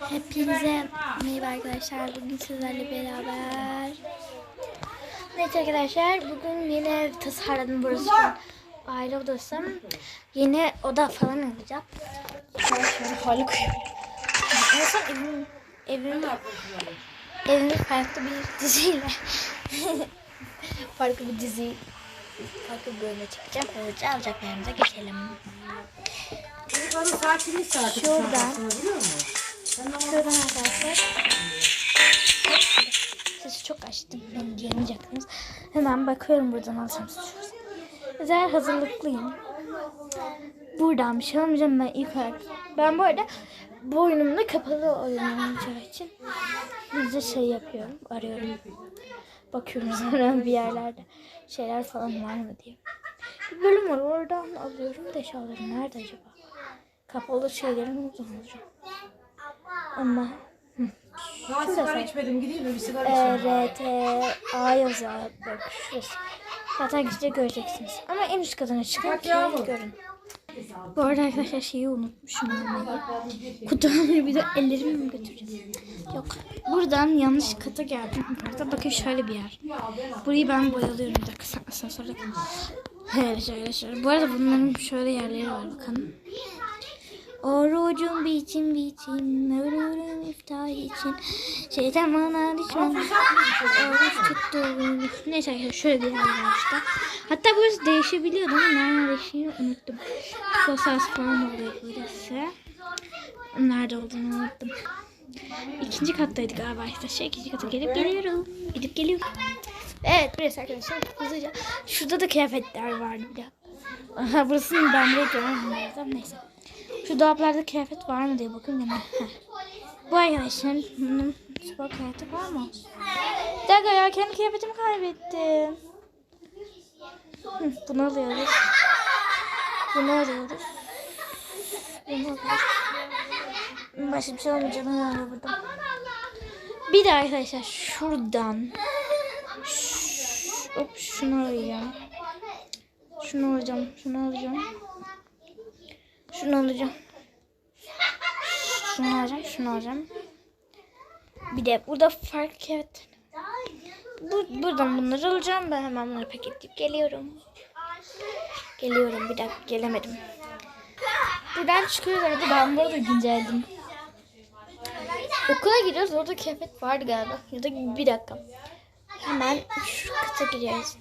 Hepinize merhaba arkadaşlar. Bugün sizlerle beraber. Evet arkadaşlar bugün yeni ev tasarladım burası aile odası. Yeni oda falan alacağım. Şöyle halı koyuyorum. En son evim, evim, evimi farklı bir diziyle farklı bir dizi farklı bir bölüme çekeceğim. Hızlıca alacaklarımıza geçelim. Şuradan. Şuradan arkadaşlar. Sesi çok açtım. Beni diyemeyecektiniz. Hemen bakıyorum buradan alacağım sizi. Güzel hazırlıklıyım. Buradan bir şey almayacağım ben ilk olarak. Ben bu arada boynumda kapalı olacağı için hızlıca şey yapıyorum. Arıyorum. Bakıyorum sonra bir yerlerde şeyler falan var mı diye. Bir bölüm var oradan alıyorum da eşyaları nerede acaba? Kapalı şeylerin uzun olacak. Ama Ben sigara içmedim. Gideyim mi bir sigara içeyim? R, T, A yazıyor. Bak şurası. Zaten gidince göreceksiniz. Ama en üst katına çıkın Bak ki yavrum. görün. Bu arada arkadaşlar şeyi unutmuşum almayı. Kutu almayı bir de ellerimi mi götüreceğim? Yok. Buradan yanlış kata geldim. Burada bakın şöyle bir yer. Burayı ben boyalıyorum. Bir dakika sen asansörde. Evet şöyle şöyle. Bu arada bunların şöyle yerleri var bakın. Orucum biçim biçim, ölürüm iftar için. Şeytan bana düşman. Oruç tuttum. Neyse arkadaşlar şöyle bir yer işte. Hatta burası değişebiliyordu ama nerede değiştiğini unuttum. Sosas falan oluyor burası. Nerede olduğunu unuttum. İkinci kattaydık galiba arkadaşlar. İkinci kata gelip geliyorum. Gidip geliyorum. Evet burası arkadaşlar hızlıca. Şurada da kıyafetler vardı bir dakika. Aha burasını ben buraya görmedim. Neyse. Şu dolaplarda kıyafet var mı diye bakın hemen. Bu arkadaşlar bunun spor kıyafeti var mı? Dakika ya kendi kıyafetimi kaybettim. Hı, Bunu alıyoruz. Bunu alıyoruz. Bunu alıyoruz. Başka bir şey olmayacağını alıyor burada. Bir de arkadaşlar şuradan Ş- Hop şunu alacağım. Şunu alacağım. Şunu alacağım. Şunu alacağım. Şunu alacağım. Şunu alacağım. Bir de burada fark evet. Bu, buradan bunları alacağım. Ben hemen bunları paketleyip geliyorum. Geliyorum. Bir dakika gelemedim. Buradan çıkıyoruz arada. Ben burada güncelledim. Okula gidiyoruz. Orada kıyafet vardı galiba. Ya da bir dakika. Hemen şu kata giriyoruz.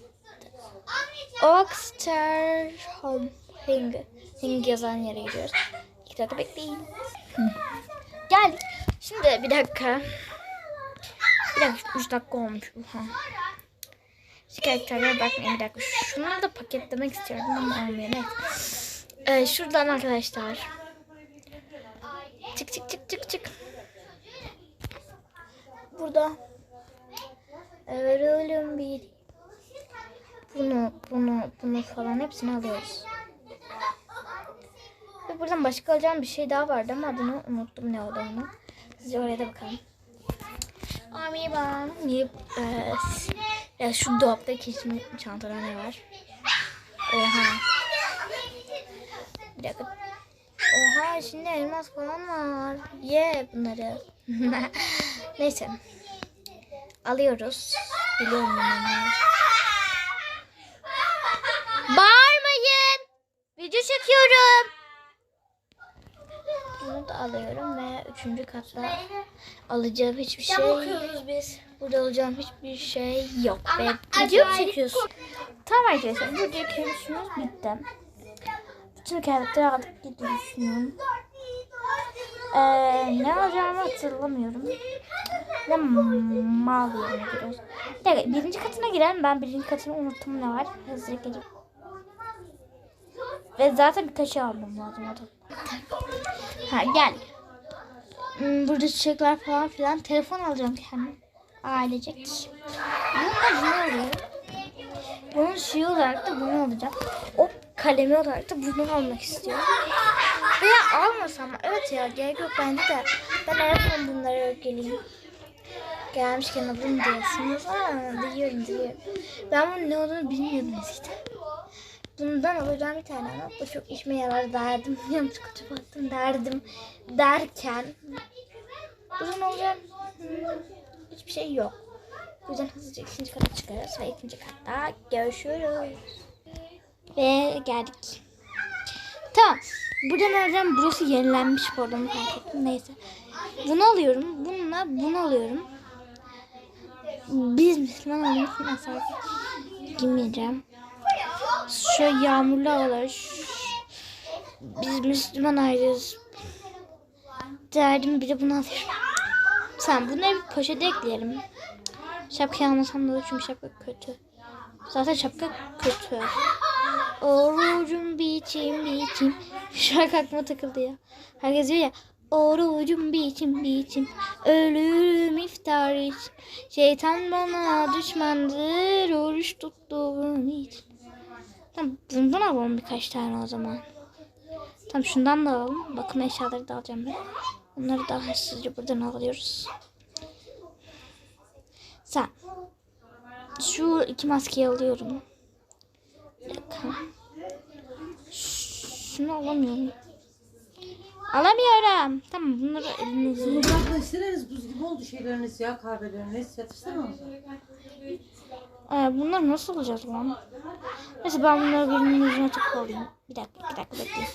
Oxter Home Hing. Hing yazan yere gidiyoruz. İki dakika bekleyin. Hı. Geldik. Şimdi bir dakika. Bir dakika. Üç dakika olmuş. Uha. Şu karakterlere bakmayın bir dakika. Şunları da paketlemek istiyordum ama olmuyor. Neyse. Ee, şuradan arkadaşlar. Çık çık çık çık çık. Burada. Ölüm bir. Bunu, bunu, bunu falan hepsini alıyoruz. Ve buradan başka alacağım bir şey daha vardı ama adını unuttum ne olduğunu. Size oraya da bakalım. Amiba. Niye? Ee, ya şu dolaptaki şimdi çantada ne var? Oha. Bir dakika. Oha şimdi elmas falan var. Ye bunları. Neyse. Alıyoruz. Biliyorum bunları. Bağırmayın. Video çekiyorum. Bunu da alıyorum ve üçüncü katta alacağım hiçbir şey bakıyoruz biz. Burada alacağım hiçbir şey yok. Ve video mu çekiyorsun? Tamam arkadaşlar. Buradaki görüşümüz bitti. Bütün kıyafetleri aldık gibi düşünüyorum. Ee, ne alacağımı hatırlamıyorum. Ve mal yerine giriyoruz. Bir dakika, birinci katına girelim. Ben birinci katını unuttum ne var. Hızlıca gelip. Ve zaten birkaç şey almam lazım. Ha gel. Hmm, Burada çiçekler falan filan. Telefon alacağım kendim. Ailecek. Bununla bunu alıyorum. Bunun şeyi olarak da bunu alacağım. O kalemi olarak da bunu almak istiyorum. Veya almasam? Evet ya gerek yok bende de. Ben arasam bunları geleyim. Gelmişken alırım diyorsunuz. Aa, diliyorum diliyorum. Ben bunun ne olduğunu bilmiyordum eskiden. Bundan alacağım bir tane ama bu çok işime yarar derdim. Yanlış kutup attım derdim. Derken Burada ne olacak? Hmm, hiçbir şey yok. O yüzden hızlıca ikinci kata çıkarız ve ikinci katta görüşürüz. Ve geldik. Tamam. Burada nereden burası yenilenmiş bu arada fark ettim. Neyse. Bunu alıyorum. Bununla bunu alıyorum. Biz Müslüman için asla giymeyeceğim. Şu yağmurlu havalar. Biz Müslüman ayrıyız. Derdim bir de bunu alıyorum. Sen bunları bir poşete ekleyelim. Şapkayı almasam da olur çünkü şapka kötü. Zaten şapka kötü. Orucum biçim biçim. Şarkı aklıma takıldı ya. Herkes diyor ya. Orucum biçim biçim. Ölürüm iftar için. Şeytan bana düşmandır. Oruç tuttuğum için. Tamam bundan alalım birkaç tane o zaman. Tamam şundan da alalım. Bakım eşyaları da alacağım ben. Onları da hızlıca buradan alıyoruz. Sen. Şu iki maskeyi alıyorum. Şunu alamıyorum. Alamıyorum. Tamam bunları elinize. Mutfakta sileriz buz gibi oldu şeyleriniz ya kahveleriniz. Yatırsana Ee, bunları nasıl alacağız lan? Neyse ben bunları birinin yüzüne tık alayım. Bir dakika, bir dakika bekleyin.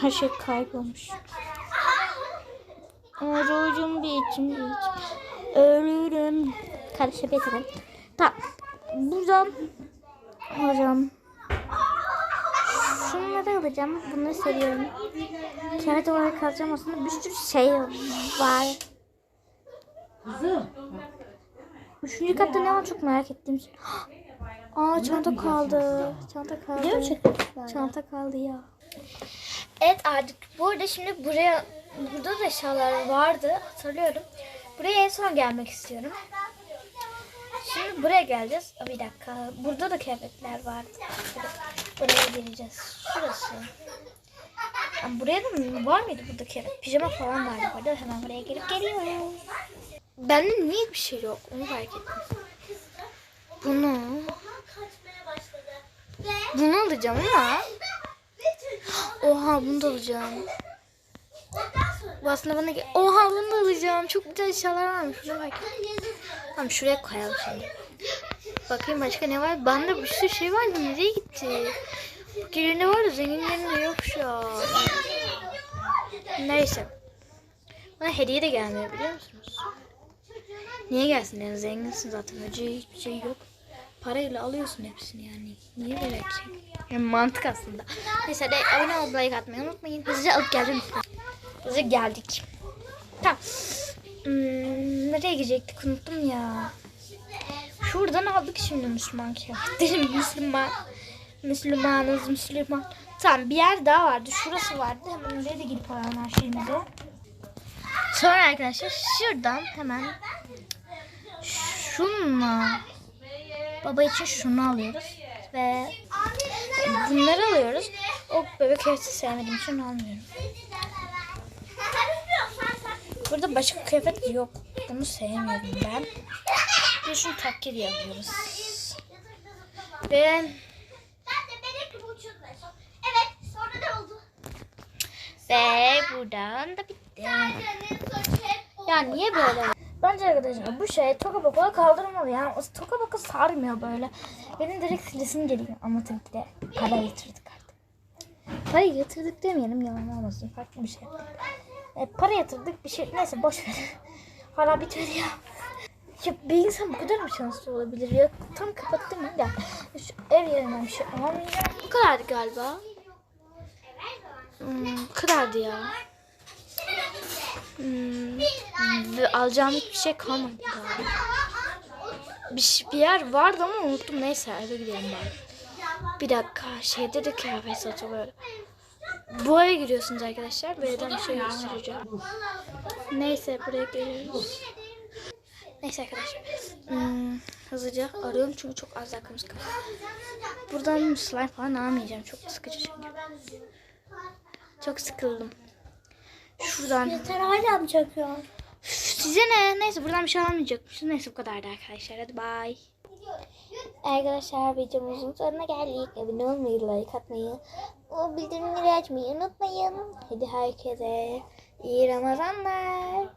Her şey kaybolmuş. Orucum bir içim bir içim. Ölürüm. Karışa beterim. Tamam. Buradan alacağım. Şunları alacağım. Bunları seviyorum. Kağıt olarak alacağım aslında bir sürü şey var. Kızım. Üçüncü katta ne var çok merak ettim. Aa çanta kaldı. Çanta kaldı. Çanta kaldı ya. Evet artık bu arada şimdi buraya burada da eşyalar vardı hatırlıyorum. Buraya en son gelmek istiyorum. Şimdi buraya geleceğiz. Bir dakika. Burada da kıyafetler vardı. Buraya geleceğiz. Şurası. Ama buraya da mı var mıydı burada kıyafet? Pijama falan vardı burada. Hemen buraya gelip geliyorum. Bende niye bir şey yok? Onu fark ettim. Bunu. Bunu alacağım ama. Oha bunu da alacağım. Bu aslında bana gel. Oha bunu da alacağım. Çok güzel eşyalar varmış. Şuraya bak. Tamam şuraya koyalım şimdi. Bakayım başka ne var? Bende bir sürü şey vardı. Nereye gitti? Fakirinde var da zenginlerinde yok şu an. Neyse. Bana hediye de gelmiyor biliyor musunuz? Niye gelsin yani zenginsin zaten ödeyeceği hiçbir şey yok. Parayla alıyorsun hepsini yani. Niye böyle şey? Yani mantık aslında. Neyse de abone olup like atmayı unutmayın. Hızlıca alıp geldim. Hızlıca geldik. Tamam. Hmm, nereye gidecektik unuttum ya. Şuradan aldık şimdi Müslüman kıyafetleri. Müslüman. Müslümanız Müslüman. Tamam bir yer daha vardı. Şurası vardı. Hemen oraya da gidip alalım her şeyimizi. Sonra arkadaşlar şuradan hemen şunla baba için şunu alıyoruz ve bunları alıyoruz. O bebek kıyafeti sevmediğim için almıyorum. Burada başka kıyafet yok. Bunu sevmiyorum ben. Bir şunu takki diye alıyoruz. Ve ve buradan da bitti. Ya niye böyle? Bence arkadaşlar bu şey toka boka kaldırmalı yani. O toka boka sarmıyor böyle. Benim direkt silesim geliyor. Ama tabii ki de para yatırdık artık. Para yatırdık demeyelim yalan olmasın. Farklı bir şey. E, para yatırdık bir şey. Neyse boş ver. Hala bitmedi ya. Ya bir insan bu kadar mı şanslı olabilir ya? Tam kapattım ben de. Şu ev yerinden bir şey alamayacağım. Bu kadardı galiba. Hmm, bu kadardı ya. Hmm, alacağım hiçbir şey kalmadı. Bir, bir yer vardı ama unuttum. Neyse eve gidelim bari. Bir dakika şeyde de kıyafet satılıyor. Bu eve giriyorsunuz arkadaşlar. Böyleden bir şey göstereceğim. Neyse buraya geliyoruz. Neyse arkadaşlar. Hmm, hızlıca arıyorum çünkü çok az dakikamız kaldı. Buradan slime falan almayacağım. Çok sıkıcı çünkü. Çok sıkıldım. Şuradan. Yeter hala mı çakıyor? Size ne? Neyse buradan bir şey almayacakmışız. Neyse bu kadardı arkadaşlar. Hadi bay. Arkadaşlar videomuzun sonuna geldik. Abone olmayı, like atmayı, o bildirimleri açmayı unutmayın. Hadi herkese iyi Ramazanlar.